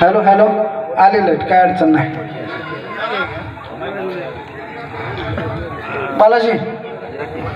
Hello hello. आलेलं light काय अडचण नाही. Balaji Thank you.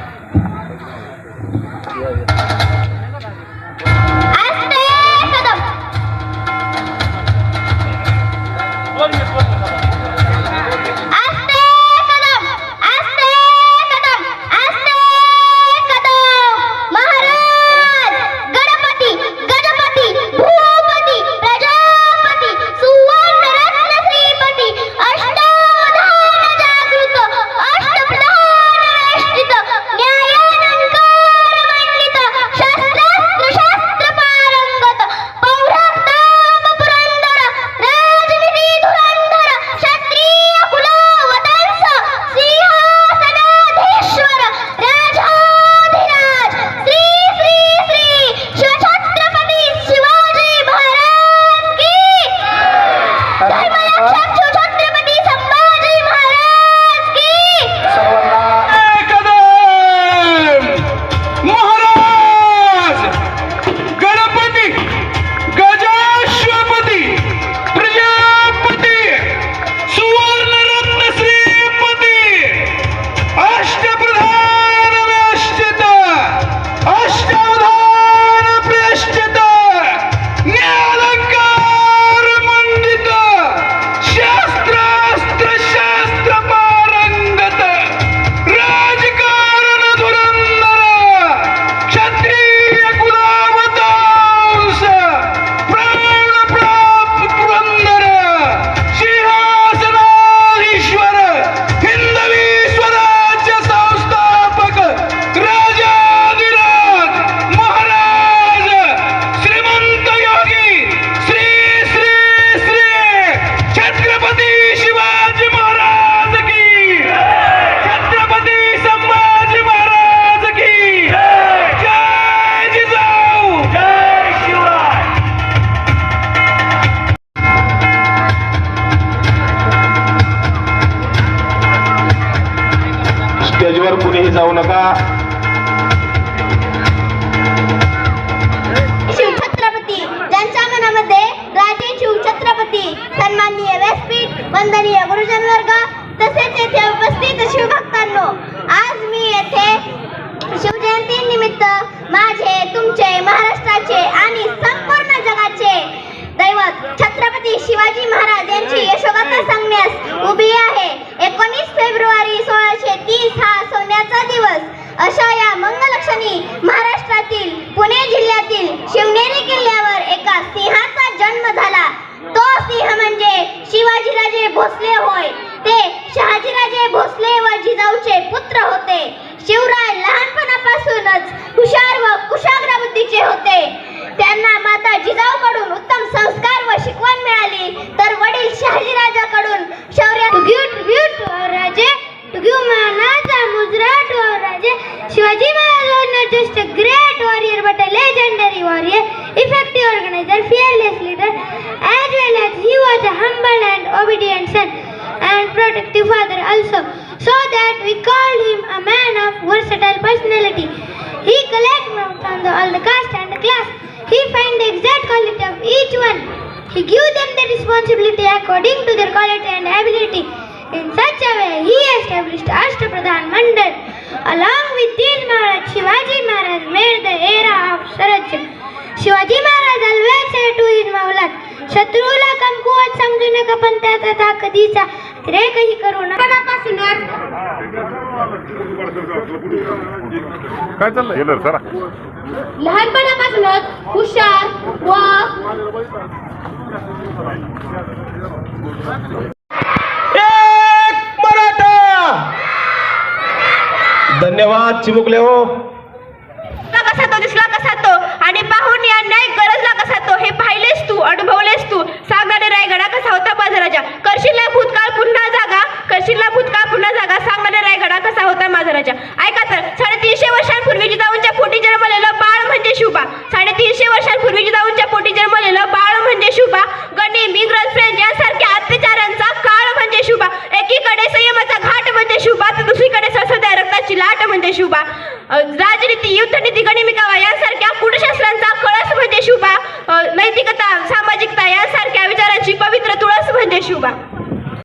स्टेजवर कुणीही जाऊ नका. शिवछत्रपती ज्यांच्या मनामध्ये राजे शिवछत्रपती सन्माननीय व्यासपीठ वंदनीय गुरुजन वर्ग तसेच येथे उपस्थित शिवभक्तांनो आज मी येथे शिवजयंती निमित्त माझे तुमचे महाराष्ट्राचे आणि संपूर्ण जगाचे दैवत छत्रपती शिवाजी महाराज यांची यशोगाथा सांगण्यास उभी आहे. भोसले होय. ते शहाजीराजे भोसले व जिजाऊचे पुत्र होते. शिवराय लहानपणापासूनच हुशार व कुशाग्र बुद्धीचे होते. त्यांना माता जिजाऊकडून उत्तम संस्कार व शिकवण मिळाली तर वडील शहाजीराजाकडून शौर्य राजे राजे Shivaji Maharaj was not just a great warrior but a legendary warrior effective organizer fearless leader as well and obedient son and protective father also, so that we call him a man of versatile personality. He collects from the, all the caste and the class. He finds the exact quality of each one. He gives them the responsibility according to their quality and ability. In such a way, he established Ashtapradhan Mandal. Along with these Maharaj, Shivaji Maharaj made the era of Saraj. Shivaji Maharaj always said to his Maulat, Shatrula come नका पण त्याचा ताकदीचा अतिरेकही करू नका काय चाललंय? सरा लहानपणापासूनच हुशार व एक मराठा! धन्यवाद चिमुकले हो. कसा तो दिसला कसा तो? आणि पाहून या न्याय गरजला कसा तो? हे पाहिलेस तू अनुभवलेस तू? सांगणारे रायगडा कसा होता माझा कशीला भूतकाळ पुन्हा जागा? कशीला भूतकाळ पुन्हा जागा? सांगणारे रायगडा कसा होता माझा राजा ऐका तर साडेतीनशे वर्षांपूर्वी जिजाऊंच्या पोटी जन्मलेलं बाळ म्हणजे शुभा. साडेतीनशे वर्षांपूर्वी जिजाऊंच्या पोटी जन्मलेलं बाळ म्हणजे शुभा. गणिम इंग्रज फ्रेंच यासारख्या अत्याचारांचा काळ म्हणजे शुभा. एकीकडे संयमाचा घाट म्हणजे शुभा तर दुसरीकडे सरसद्या रक्ताची लाट म्हणजे शुभा. राजनीती युद्धनीती गणिमिकावा यासारख्या कुटशास्त्रांचा कळस म्हणजे शुभा नैतिकता सामाजिकता यासारख्या विचाराची पवित्र तुळस म्हणजे शुभा